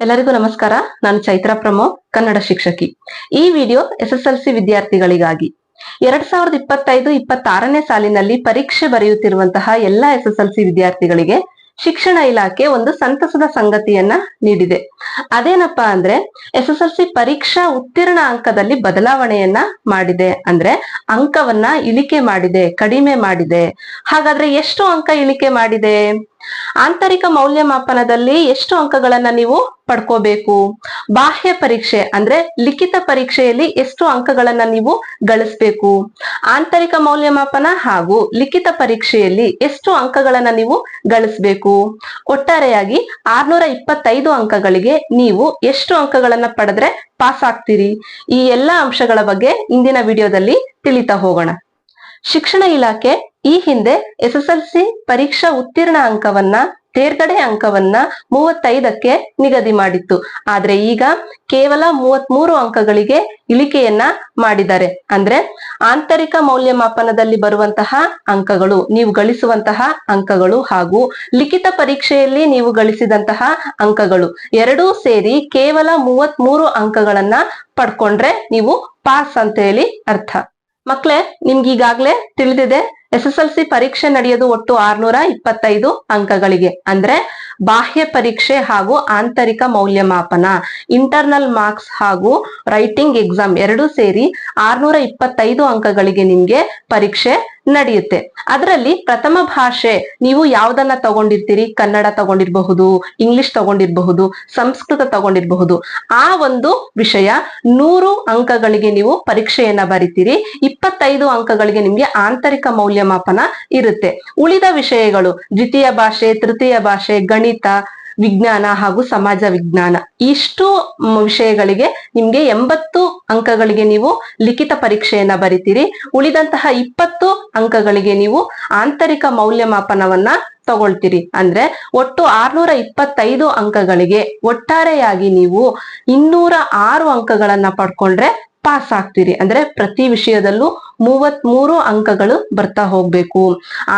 ಎಲ್ಲರಿಗೂ ನಮಸ್ಕಾರ. ನಾನು ಚೈತ್ರಾ ಪ್ರಮೋ ಕನ್ನಡ ಶಿಕ್ಷಕಿ. ಈ video S S L C ವಿದ್ಯಾರ್ಥಿಗಳಿಗಾಗಿ. ಎರಡ್ ಸಾವಿರದ ಇಪ್ಪತ್ತೈದು, ಇಪ್ಪತ್ತಾರನೇ ಸಾಲಿನಲ್ಲಿ ಪರೀಕ್ಷೆ ಬರೆಯುತ್ತಿರುವಂತಹ ಎಲ್ಲಾ ಎಸ್ ಎಸ್ ಎಲ್ ಸಿ ವಿದ್ಯಾರ್ಥಿಗಳಿಗೆ ಶಿಕ್ಷಣ ಇಲಾಖೆ ಒಂದು ಸಂತಸದ ಸಂಗತಿಯನ್ನ ನೀಡಿದೆ. ಅದೇನಪ್ಪಾ ಅಂದ್ರೆ ಎಸ್ ಎಸ್ ಎಲ್ ಸಿ ಪರೀಕ್ಷಾ ಉತ್ತೀರ್ಣ ಅಂಕದಲ್ಲಿ ಬದಲಾವಣೆಯನ್ನ ಮಾಡಿದೆ. ಅಂದ್ರೆ ಅಂಕವನ್ನ ಇಳಿಕೆ ಮಾಡಿದೆ, ಕಡಿಮೆ ಮಾಡಿದೆ. ಹಾಗಾದ್ರೆ ಎಷ್ಟು ಅಂಕ ಇಳಿಕೆ ಮಾಡಿದೆ? ಆಂತರಿಕ ಮೌಲ್ಯಮಾಪನದಲ್ಲಿ ಎಷ್ಟು ಅಂಕಗಳನ್ನ ನೀವು ಪಡ್ಕೋಬೇಕು? ಬಾಹ್ಯ ಪರೀಕ್ಷೆ ಅಂದ್ರೆ ಲಿಖಿತ ಪರೀಕ್ಷೆಯಲ್ಲಿ ಎಷ್ಟು ಅಂಕಗಳನ್ನ ನೀವು ಗಳಿಸ್ಬೇಕು? ಆಂತರಿಕ ಮೌಲ್ಯಮಾಪನ ಹಾಗೂ ಲಿಖಿತ ಪರೀಕ್ಷೆಯಲ್ಲಿ ಎಷ್ಟು ಅಂಕಗಳನ್ನ ನೀವು ಗಳಿಸ್ಬೇಕು? ಒಟ್ಟಾರೆಯಾಗಿ ಆರ್ನೂರ ಇಪ್ಪತ್ತೈದು ಅಂಕಗಳಿಗೆ ನೀವು ಎಷ್ಟು ಅಂಕಗಳನ್ನ ಪಡೆದ್ರೆ ಪಾಸ್ ಆಗ್ತೀರಿ? ಈ ಎಲ್ಲಾ ಅಂಶಗಳ ಬಗ್ಗೆ ಇಂದಿನ ವಿಡಿಯೋದಲ್ಲಿ ತಿಳಿತಾ ಹೋಗೋಣ. ಶಿಕ್ಷಣ ಇಲಾಖೆ ಈ ಹಿಂದೆ ಎಸ್ ಎಸ್ ಎಲ್ ಸಿ ಪರೀಕ್ಷಾ ಉತ್ತೀರ್ಣ ಅಂಕವನ್ನ, ತೇರ್ಗಡೆ ಅಂಕವನ್ನ ಮೂವತ್ತೈದಕ್ಕೆ ನಿಗದಿ ಮಾಡಿತ್ತು. ಆದ್ರೆ ಈಗ ಕೇವಲ ಮೂವತ್ತ್ ಮೂರು ಅಂಕಗಳಿಗೆ ಇಳಿಕೆಯನ್ನ ಮಾಡಿದ್ದಾರೆ. ಅಂದ್ರೆ ಆಂತರಿಕ ಮೌಲ್ಯಮಾಪನದಲ್ಲಿ ಬರುವಂತಹ ಅಂಕಗಳು, ನೀವು ಗಳಿಸುವಂತಹ ಅಂಕಗಳು ಹಾಗೂ ಲಿಖಿತ ಪರೀಕ್ಷೆಯಲ್ಲಿ ನೀವು ಗಳಿಸಿದಂತಹ ಅಂಕಗಳು ಎರಡೂ ಸೇರಿ ಕೇವಲ ಮೂವತ್ತ್ ಮೂರು ಅಂಕಗಳನ್ನ ಪಡ್ಕೊಂಡ್ರೆ ನೀವು ಪಾಸ್ ಅಂತ ಹೇಳಿ ಅರ್ಥ. ಮಕ್ಳೇ, ನಿಮ್ಗೆ ಈಗಾಗ್ಲೇ ತಿಳಿದಿದೆ ಎಸ್ ಎಸ್ ಎಲ್ ಸಿ ಪರೀಕ್ಷೆ ನಡೆಯೋದು ಒಟ್ಟು ಆರ್ನೂರ ಇಪ್ಪತ್ತೈದು ಅಂಕಗಳಿಗೆ. ಅಂದ್ರೆ ಬಾಹ್ಯ ಪರೀಕ್ಷೆ ಹಾಗೂ ಆಂತರಿಕ ಮೌಲ್ಯಮಾಪನ ಇಂಟರ್ನಲ್ ಮಾರ್ಕ್ಸ್ ಹಾಗೂ ರೈಟಿಂಗ್ ಎಕ್ಸಾಮ್ ಎರಡೂ ಸೇರಿ ಆರ್ನೂರ ಇಪ್ಪತ್ತೈದು ಅಂಕಗಳಿಗೆ ನಿಮ್ಗೆ ಪರೀಕ್ಷೆ ನಡೆಯುತ್ತೆ. ಅದರಲ್ಲಿ ಪ್ರಥಮ ಭಾಷೆ ನೀವು ಯಾವ್ದನ್ನ ತಗೊಂಡಿರ್ತೀರಿ? ಕನ್ನಡ ತಗೊಂಡಿರಬಹುದು ಇಂಗ್ಲಿಷ್ ತಗೊಂಡಿರಬಹುದು, ಸಂಸ್ಕೃತ ತಗೊಂಡಿರಬಹುದು. ಆ ಒಂದು ವಿಷಯ ನೂರು ಅಂಕಗಳಿಗೆ ನೀವು ಪರೀಕ್ಷೆಯನ್ನ ಬರಿತೀರಿ. ಇಪ್ಪತ್ತೈದು ಅಂಕಗಳಿಗೆ ನಿಮ್ಗೆ ಆಂತರಿಕ ಮೌಲ್ಯಮಾಪನ ಇರುತ್ತೆ. ಉಳಿದ ವಿಷಯಗಳು ದ್ವಿತೀಯ ಭಾಷೆ, ತೃತೀಯ ಭಾಷೆ, ಗಣಿತ ವಿಜ್ಞಾನ ಹಾಗೂ ಸಮಾಜ ವಿಜ್ಞಾನ. ಇಷ್ಟು ವಿಷಯಗಳಿಗೆ ನಿಮ್ಗೆ ಎಂಬತ್ತು ಅಂಕಗಳಿಗೆ ನೀವು ಲಿಖಿತ ಪರೀಕ್ಷೆಯನ್ನ ಬರಿತೀರಿ. ಉಳಿದಂತಹ ಇಪ್ಪತ್ತು ಅಂಕಗಳಿಗೆ ನೀವು ಆಂತರಿಕ ಮೌಲ್ಯಮಾಪನವನ್ನ ತಗೊಳ್ತೀರಿ. ಅಂದ್ರೆ ಒಟ್ಟು ಆರ್ನೂರ ಇಪ್ಪತ್ತೈದು ಅಂಕಗಳಿಗೆ ಒಟ್ಟಾರೆಯಾಗಿ ನೀವು ಇನ್ನೂರ ಆರು ಅಂಕಗಳನ್ನ ಪಡ್ಕೊಂಡ್ರೆ ಪಾಸ್ ಆಗ್ತೀರಿ ಅಂದ್ರೆ ಪ್ರತಿ ವಿಷಯದಲ್ಲೂ ಮೂವತ್ ಮೂರು ಅಂಕಗಳು ಬರ್ತಾ ಹೋಗ್ಬೇಕು.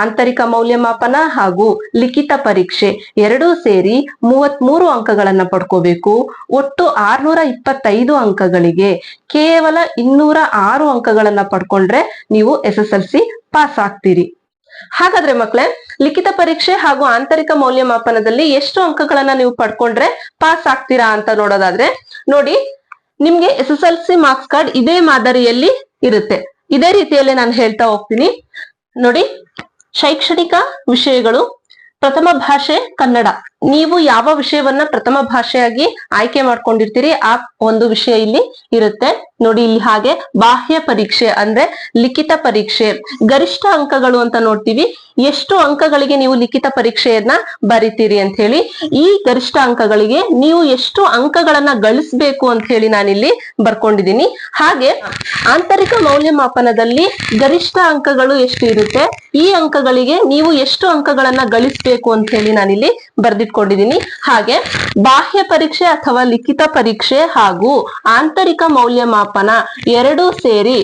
ಆಂತರಿಕ ಮೌಲ್ಯಮಾಪನ ಹಾಗೂ ಲಿಖಿತ ಪರೀಕ್ಷೆ ಎರಡೂ ಸೇರಿ ಮೂವತ್ ಮೂರು ಅಂಕಗಳನ್ನ ಪಡ್ಕೋಬೇಕು. ಒಟ್ಟು ಆರ್ನೂರ ಇಪ್ಪತ್ತೈದು ಅಂಕಗಳಿಗೆ ಕೇವಲ ಇನ್ನೂರ ಆರು ಅಂಕಗಳನ್ನ ಪಡ್ಕೊಂಡ್ರೆ ನೀವು S S L C pass ಆಗ್ತೀರಿ ಹಾಗಾದ್ರೆ ಮಕ್ಕಳೇ ಲಿಖಿತ ಪರೀಕ್ಷೆ ಹಾಗೂ ಆಂತರಿಕ ಮೌಲ್ಯಮಾಪನದಲ್ಲಿ ಎಷ್ಟು ಅಂಕಗಳನ್ನ ನೀವು ಪಡ್ಕೊಂಡ್ರೆ ಪಾಸ್ ಆಗ್ತೀರಾ ಅಂತ ನೋಡೋದಾದ್ರೆ, ನೋಡಿ ನಿಮ್ಗೆ S S L C marks card ಇದೇ ಮಾದರಿಯಲ್ಲಿ ಇರುತ್ತೆ. ಇದೇ ರೀತಿಯಲ್ಲಿ ನಾನು ಹೇಳ್ತಾ ಹೋಗ್ತೀನಿ. ನೋಡಿ, ಶೈಕ್ಷಣಿಕ ವಿಷಯಗಳು ಪ್ರಥಮ ಭಾಷೆ ಕನ್ನಡ. ನೀವು ಯಾವ ವಿಷಯವನ್ನ ಪ್ರಥಮ ಭಾಷೆಯಾಗಿ ಆಯ್ಕೆ ಮಾಡ್ಕೊಂಡಿರ್ತೀರಿ, ಆ ಒಂದು ವಿಷಯ ಇಲ್ಲಿ ಇರುತ್ತೆ. ನೋಡಿ ಇಲ್ಲಿ ಹಾಗೆ ಬಾಹ್ಯ ಪರೀಕ್ಷೆ ಅಂದ್ರೆ ಲಿಖಿತ ಪರೀಕ್ಷೆ. ಗರಿಷ್ಠ ಅಂಕಗಳು ಅಂತ ನೋಡ್ತೀವಿ. ಎಷ್ಟು ಅಂಕಗಳಿಗೆ ನೀವು ಲಿಖಿತ ಪರೀಕ್ಷೆಯನ್ನ ಬರಿತೀರಿ ಅಂತ ಹೇಳಿ, ಈ ಗರಿಷ್ಠ ಅಂಕಗಳಿಗೆ ನೀವು ಎಷ್ಟು ಅಂಕಗಳನ್ನ ಗಳಿಸ್ಬೇಕು ಅಂತ ಹೇಳಿ ನಾನಿಲ್ಲಿ ಬರ್ಕೊಂಡಿದ್ದೀನಿ. ಹಾಗೆ ಆಂತರಿಕ ಮೌಲ್ಯಮಾಪನದಲ್ಲಿ ಗರಿಷ್ಠ ಅಂಕಗಳು ಎಷ್ಟು ಇರುತ್ತೆ, ಈ ಅಂಕಗಳಿಗೆ ನೀವು ಎಷ್ಟು ಅಂಕಗಳನ್ನ ಗಳಿಸ್ಬೇಕು ಅಂತ ಹೇಳಿ ನಾನಿಲ್ಲಿ ಬರ್ದಿಟ್ಕೊಂಡಿದ್ದೀನಿ ಹಾಗೆ ಬಾಹ್ಯ ಪರೀಕ್ಷೆ ಅಥವಾ ಲಿಖಿತ ಪರೀಕ್ಷೆ ಹಾಗೂ ಆಂತರಿಕ ಮೌಲ್ಯಮಾಪನ ಎರಡೂ ಸೇರಿ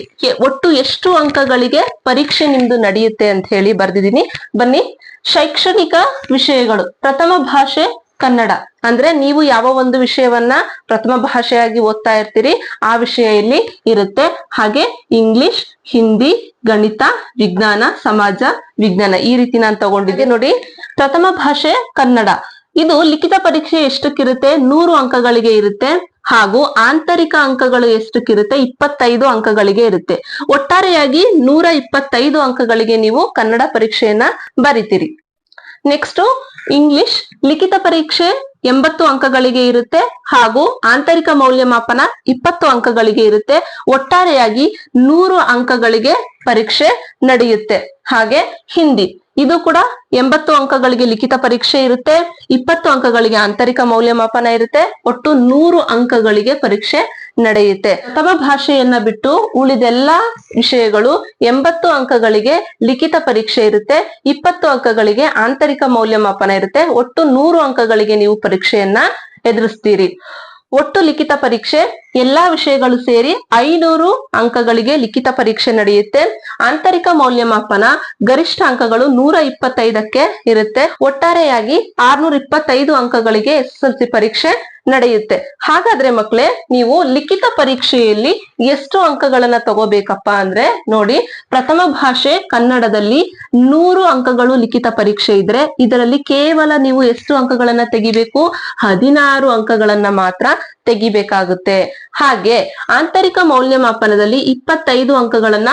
ಒಟ್ಟು ಎಷ್ಟು ಅಂಕಗಳಿಗೆ ಪರೀಕ್ಷೆ ನಿಮ್ದು ನಡೆಯುತ್ತೆ ಅಂತ ಹೇಳಿ ಬರ್ದಿದ್ದೀನಿ. ಬನ್ನಿ. ಶೈಕ್ಷಣಿಕ ವಿಷಯಗಳು. ಪ್ರಥಮ ಭಾಷೆ ಕನ್ನಡ. ಅಂದ್ರೆ ನೀವು ಯಾವ ಒಂದು ವಿಷಯವನ್ನ ಪ್ರಥಮ ಭಾಷೆಯಾಗಿ ಓದ್ತಾ ಇರ್ತೀರಿ, ಆ ವಿಷಯ ಇಲ್ಲಿ ಇರುತ್ತೆ. ಹಾಗೆ ಇಂಗ್ಲಿಷ್, ಹಿಂದಿ, ಗಣಿತ, ವಿಜ್ಞಾನ, ಸಮಾಜ, ವಿಜ್ಞಾನ ಈ ರೀತಿ ನಾನು ತಗೊಂಡಿದ್ದೆ ನೋಡಿ. ಪ್ರಥಮ ಭಾಷೆ ಕನ್ನಡ. ಇದು ಲಿಖಿತ ಪರೀಕ್ಷೆ ಎಷ್ಟಕ್ಕಿರುತ್ತೆ? ನೂರು ಅಂಕಗಳಿಗೆ ಇರುತ್ತೆ ಹಾಗೂ ಆಂತರಿಕ ಅಂಕಗಳು ಎಷ್ಟಕ್ಕಿರುತ್ತೆ? ಇಪ್ಪತ್ತೈದು ಅಂಕಗಳಿಗೆ ಇರುತ್ತೆ. ಒಟ್ಟಾರೆಯಾಗಿ ನೂರ ಇಪ್ಪತ್ತೈದು ಅಂಕಗಳಿಗೆ ನೀವು ಕನ್ನಡ ಪರೀಕ್ಷೆಯನ್ನ ಬರಿತೀರಿ. ನೆಕ್ಸ್ಟ್ ಇಂಗ್ಲಿಷ್ ಲಿಖಿತ ಪರೀಕ್ಷೆ ಎಂಬತ್ತು ಅಂಕಗಳಿಗೆ ಇರುತ್ತೆ ಹಾಗೂ ಆಂತರಿಕ ಮೌಲ್ಯಮಾಪನ ಇಪ್ಪತ್ತು ಅಂಕಗಳಿಗೆ ಇರುತ್ತೆ. ಒಟ್ಟಾರೆಯಾಗಿ ನೂರು ಅಂಕಗಳಿಗೆ ಪರೀಕ್ಷೆ ನಡೆಯುತ್ತೆ. ಹಾಗೆ ಹಿಂದಿ. ಇದು ಕೂಡ ಎಂಬತ್ತು ಅಂಕಗಳಿಗೆ ಲಿಖಿತ ಪರೀಕ್ಷೆ ಇರುತ್ತೆ. ಇಪ್ಪತ್ತು ಅಂಕಗಳಿಗೆ ಆಂತರಿಕ ಮೌಲ್ಯಮಾಪನ ಇರುತ್ತೆ. ಒಟ್ಟು ನೂರು ಅಂಕಗಳಿಗೆ ಪರೀಕ್ಷೆ ನಡೆಯುತ್ತೆ. ತಮ್ಮ ಭಾಷೆಯನ್ನ ಬಿಟ್ಟು ಉಳಿದೆಲ್ಲಾ ವಿಷಯಗಳು ಎಂಬತ್ತು ಅಂಕಗಳಿಗೆ ಲಿಖಿತ ಪರೀಕ್ಷೆ ಇರುತ್ತೆ. ಇಪ್ಪತ್ತು ಅಂಕಗಳಿಗೆ ಆಂತರಿಕ ಮೌಲ್ಯಮಾಪನ ಇರುತ್ತೆ. ಒಟ್ಟು ನೂರು ಅಂಕಗಳಿಗೆ ನೀವು ಪರೀಕ್ಷೆಯನ್ನ ಎದುರಿಸ್ತೀರಿ. ಒಟ್ಟು ಲಿಖಿತ ಪರೀಕ್ಷೆ ಎಲ್ಲಾ ವಿಷಯಗಳು ಸೇರಿ ಐನೂರು ಅಂಕಗಳಿಗೆ ಲಿಖಿತ ಪರೀಕ್ಷೆ ನಡೆಯುತ್ತೆ. ಆಂತರಿಕ ಮೌಲ್ಯಮಾಪನ ಗರಿಷ್ಠ ಅಂಕಗಳು ನೂರ ಇಪ್ಪತ್ತೈದಕ್ಕೆ ಇರುತ್ತೆ. ಒಟ್ಟಾರೆಯಾಗಿ ಆರ್ನೂರ ಇಪ್ಪತ್ತೈದು ಅಂಕಗಳಿಗೆ ಎಸ್ ಪರೀಕ್ಷೆ ನಡೆಯುತ್ತೆ. ಹಾಗಾದ್ರೆ ಮಕ್ಕಳೇ ನೀವು ಲಿಖಿತ ಪರೀಕ್ಷೆಯಲ್ಲಿ ಎಷ್ಟು ಅಂಕಗಳನ್ನ ತಗೋಬೇಕಪ್ಪ ಅಂದ್ರೆ ನೋಡಿ, ಪ್ರಥಮ ಭಾಷೆ ಕನ್ನಡದಲ್ಲಿ ನೂರು ಅಂಕಗಳು ಲಿಖಿತ ಪರೀಕ್ಷೆ ಇದ್ರೆ ಇದರಲ್ಲಿ ಕೇವಲ ನೀವು ಎಷ್ಟು ಅಂಕಗಳನ್ನ ತೆಗಿಬೇಕು? ಹದಿನಾರು ಅಂಕಗಳನ್ನ ಮಾತ್ರ ತೆಗಿಬೇಕಾಗುತ್ತೆ. ಹಾಗೆ ಆಂತರಿಕ ಮೌಲ್ಯಮಾಪನದಲ್ಲಿ ಇಪ್ಪತ್ತೈದು ಅಂಕಗಳನ್ನ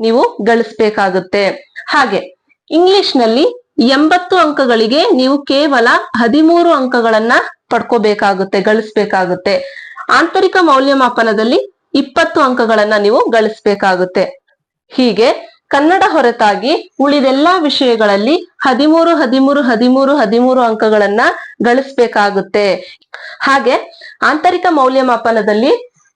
ನೀವು ಗಳಿಸ್ಬೇಕಾಗುತ್ತೆ. ಹಾಗೆ ಇಂಗ್ಲಿಷ್ನಲ್ಲಿ ಎಂಬತ್ತು ಅಂಕಗಳಿಗೆ ನೀವು ಕೇವಲ ಹದಿಮೂರು ಅಂಕಗಳನ್ನ ಪಡ್ಕೋಬೇಕಾಗುತ್ತೆ, ಗಳಿಸ್ಬೇಕಾಗುತ್ತೆ. ಆಂತರಿಕ ಮೌಲ್ಯಮಾಪನದಲ್ಲಿ ಇಪ್ಪತ್ತು ಅಂಕಗಳನ್ನ ನೀವು ಗಳಿಸ್ಬೇಕಾಗುತ್ತೆ. ಹೀಗೆ ಕನ್ನಡ ಹೊರತಾಗಿ ಉಳಿದೆಲ್ಲಾ ವಿಷಯಗಳಲ್ಲಿ ಹದಿಮೂರು ಹದಿಮೂರು ಹದಿಮೂರು ಹದಿಮೂರು ಅಂಕಗಳನ್ನ ಗಳಿಸ್ಬೇಕಾಗುತ್ತೆ. ಹಾಗೆ ಆಂತರಿಕ ಮೌಲ್ಯಮಾಪನದಲ್ಲಿ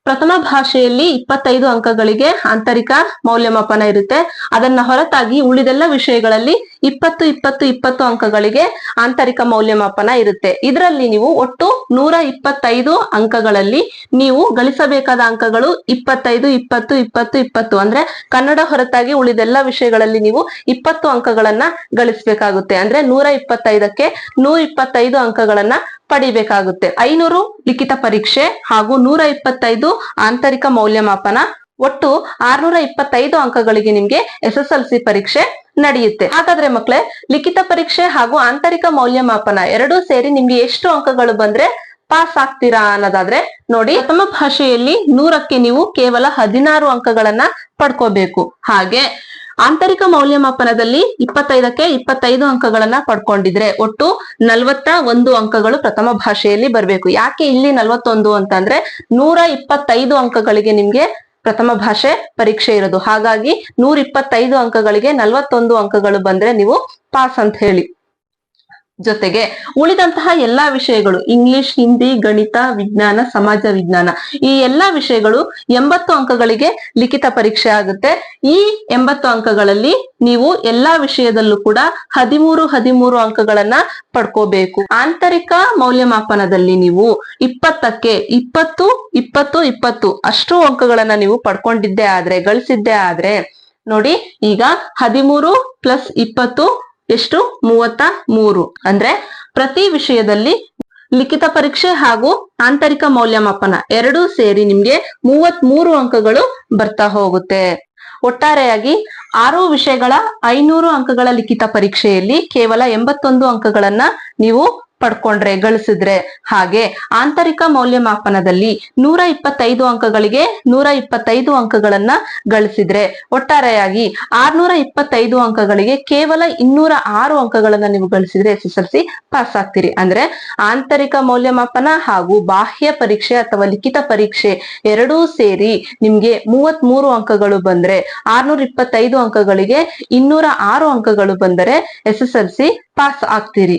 ಪ್ರಥಮ ಭಾಷೆಯಲ್ಲಿ ಇಪ್ಪತ್ತೈದು ಅಂಕಗಳಿಗೆ ಆಂತರಿಕ ಮೌಲ್ಯಮಾಪನ ಇರುತ್ತೆ. ಅದನ್ನ ಹೊರತಾಗಿ ಉಳಿದೆಲ್ಲ ವಿಷಯಗಳಲ್ಲಿ ಇಪ್ಪತ್ತು ಇಪ್ಪತ್ತು ಇಪ್ಪತ್ತು ಅಂಕಗಳಿಗೆ ಆಂತರಿಕ ಮೌಲ್ಯಮಾಪನ ಇರುತ್ತೆ. ಇದರಲ್ಲಿ ನೀವು ಒಟ್ಟು ನೂರ ಇಪ್ಪತ್ತೈದು ಅಂಕಗಳಲ್ಲಿ ನೀವು ಗಳಿಸಬೇಕಾದ ಅಂಕಗಳು ಇಪ್ಪತ್ತೈದು, ಇಪ್ಪತ್ತು ಇಪ್ಪತ್ತು ಇಪ್ಪತ್ತು. ಅಂದ್ರೆ ಕನ್ನಡ ಹೊರತಾಗಿ ಉಳಿದೆಲ್ಲ ವಿಷಯಗಳಲ್ಲಿ ನೀವು ಇಪ್ಪತ್ತು ಅಂಕಗಳನ್ನ ಗಳಿಸಬೇಕಾಗುತ್ತೆ. ಅಂದ್ರೆ ನೂರ ಇಪ್ಪತ್ತೈದಕ್ಕೆ ನೂರ ಇಪ್ಪತ್ತೈದು ಅಂಕಗಳನ್ನ ಪಡಿಬೇಕಾಗುತ್ತೆ. ಐನೂರು ಲಿಖಿತ ಪರೀಕ್ಷೆ ಹಾಗೂ ನೂರ ಇಪ್ಪತ್ತೈದು ಆಂತರಿಕ ಮೌಲ್ಯಮಾಪನ. ಒಟ್ಟು ಆರ್ನೂರ ಇಪ್ಪತ್ತೈದು ಅಂಕಗಳಿಗೆ ನಿಮ್ಗೆ ಎಸ್ ಎಸ್ ಎಲ್ ಸಿ ಪರೀಕ್ಷೆ ನಡೆಯುತ್ತೆ. ಹಾಗಾದ್ರೆ ಮಕ್ಕಳೇ ಲಿಖಿತ ಪರೀಕ್ಷೆ ಹಾಗೂ ಆಂತರಿಕ ಮೌಲ್ಯಮಾಪನ ಎರಡೂ ಸೇರಿ ನಿಮ್ಗೆ ಎಷ್ಟು ಅಂಕಗಳು ಬಂದ್ರೆ ಪಾಸ್ ಆಗ್ತೀರಾ ಅನ್ನೋದಾದ್ರೆ ನೋಡಿ, ಪ್ರಥಮ ಭಾಷೆಯಲ್ಲಿ ನೂರಕ್ಕೆ ನೀವು ಕೇವಲ ಹದಿನಾರು ಅಂಕಗಳನ್ನ ಪಡ್ಕೋಬೇಕು. ಹಾಗೆ ಆಂತರಿಕ ಮೌಲ್ಯಮಾಪನದಲ್ಲಿ ಇಪ್ಪತ್ತೈದಕ್ಕೆ ಇಪ್ಪತ್ತೈದು ಅಂಕಗಳನ್ನ ಪಡ್ಕೊಂಡಿದ್ರೆ ಒಟ್ಟು ನಲವತ್ತ ಒಂದು ಅಂಕಗಳು ಪ್ರಥಮ ಭಾಷೆಯಲ್ಲಿ ಬರಬೇಕು. ಯಾಕೆ ಇಲ್ಲಿ ನಲವತ್ತೊಂದು ಅಂತಂದ್ರೆ ನೂರ ಇಪ್ಪತ್ತೈದು ಅಂಕಗಳಿಗೆ ನಿಮ್ಗೆ ಪ್ರಥಮ ಭಾಷೆ ಪರೀಕ್ಷೆ ಇರೋದು. ಹಾಗಾಗಿ ನೂರ ಇಪ್ಪತ್ತೈದು ಅಂಕಗಳಿಗೆ ನಲವತ್ತೊಂದು ಅಂಕಗಳು ಬಂದ್ರೆ ನೀವು ಪಾಸ್ ಅಂತ ಹೇಳಿ. ಜೊತೆಗೆ ಉಳಿದಂತಹ ಎಲ್ಲಾ ವಿಷಯಗಳು ಇಂಗ್ಲಿಷ್ ಹಿಂದಿ ಗಣಿತ, ವಿಜ್ಞಾನ, ಸಮಾಜ ವಿಜ್ಞಾನ, ಈ ಎಲ್ಲಾ ವಿಷಯಗಳು ಎಂಬತ್ತು ಅಂಕಗಳಿಗೆ ಲಿಖಿತ ಪರೀಕ್ಷೆ ಆಗುತ್ತೆ. ಈ ಎಂಬತ್ತು ಅಂಕಗಳಲ್ಲಿ ನೀವು ಎಲ್ಲಾ ವಿಷಯದಲ್ಲೂ ಕೂಡ ಹದಿಮೂರು ಹದಿಮೂರು ಅಂಕಗಳನ್ನ ಪಡ್ಕೋಬೇಕು. ಆಂತರಿಕ ಮೌಲ್ಯಮಾಪನದಲ್ಲಿ ನೀವು ಇಪ್ಪತ್ತಕ್ಕೆ ಇಪ್ಪತ್ತು ಇಪ್ಪತ್ತು ಇಪ್ಪತ್ತು ಅಷ್ಟು ಅಂಕಗಳನ್ನ ನೀವು ಪಡ್ಕೊಂಡಿದ್ದೆ ಆದ್ರೆ, ಗಳಿಸಿದ್ದೆ ಆದ್ರೆ, ನೋಡಿ ಈಗ ಹದಿಮೂರು ಪ್ಲಸ್ ಇಪ್ಪತ್ತು ಎಷ್ಟು? ಮೂವತ್ತ ಮೂರು. ಅಂದ್ರೆ ಪ್ರತಿ ವಿಷಯದಲ್ಲಿ ಲಿಖಿತ ಪರೀಕ್ಷೆ ಹಾಗೂ ಆಂತರಿಕ ಮೌಲ್ಯಮಾಪನ ಎರಡೂ ಸೇರಿ ನಿಮ್ಗೆ ಮೂವತ್ ಮೂರು ಅಂಕಗಳು ಬರ್ತಾ ಹೋಗುತ್ತೆ. ಒಟ್ಟಾರೆಯಾಗಿ ಆರು ವಿಷಯಗಳ ಐನೂರು ಅಂಕಗಳ ಲಿಖಿತ ಪರೀಕ್ಷೆಯಲ್ಲಿ ಕೇವಲ ಎಂಬತ್ತೊಂದು ಅಂಕಗಳನ್ನ ನೀವು ಪಡ್ಕೊಂಡ್ರೆ, ಗಳಿಸಿದ್ರೆ ಹಾಗೆ ಆಂತರಿಕ ಮೌಲ್ಯಮಾಪನದಲ್ಲಿ ನೂರ ಇಪ್ಪತ್ತೈದು ಅಂಕಗಳಿಗೆ ನೂರ ಇಪ್ಪತ್ತೈದು ಅಂಕಗಳನ್ನ ಗಳಿಸಿದ್ರೆ, ಒಟ್ಟಾರೆಯಾಗಿ ಆರ್ನೂರ ಇಪ್ಪತ್ತೈದು ಅಂಕಗಳಿಗೆ ಕೇವಲ ಇನ್ನೂರ ಆರು ಅಂಕಗಳನ್ನ ನೀವು ಗಳಿಸಿದ್ರೆ S S L C pass ಆಗ್ತೀರಿ. ಅಂದ್ರೆ ಆಂತರಿಕ ಮೌಲ್ಯಮಾಪನ ಹಾಗೂ ಬಾಹ್ಯ ಪರೀಕ್ಷೆ ಅಥವಾ ಲಿಖಿತ ಪರೀಕ್ಷೆ ಎರಡೂ ಸೇರಿ ನಿಮ್ಗೆ ಮೂವತ್ ಮೂರು ಅಂಕಗಳು ಬಂದ್ರೆ ಆರ್ನೂರ ಇಪ್ಪತ್ತೈದು ಅಂಕಗಳಿಗೆ ಇನ್ನೂರ ಆರು ಅಂಕಗಳು ಬಂದರೆ S S L C pass ಆಗ್ತೀರಿ.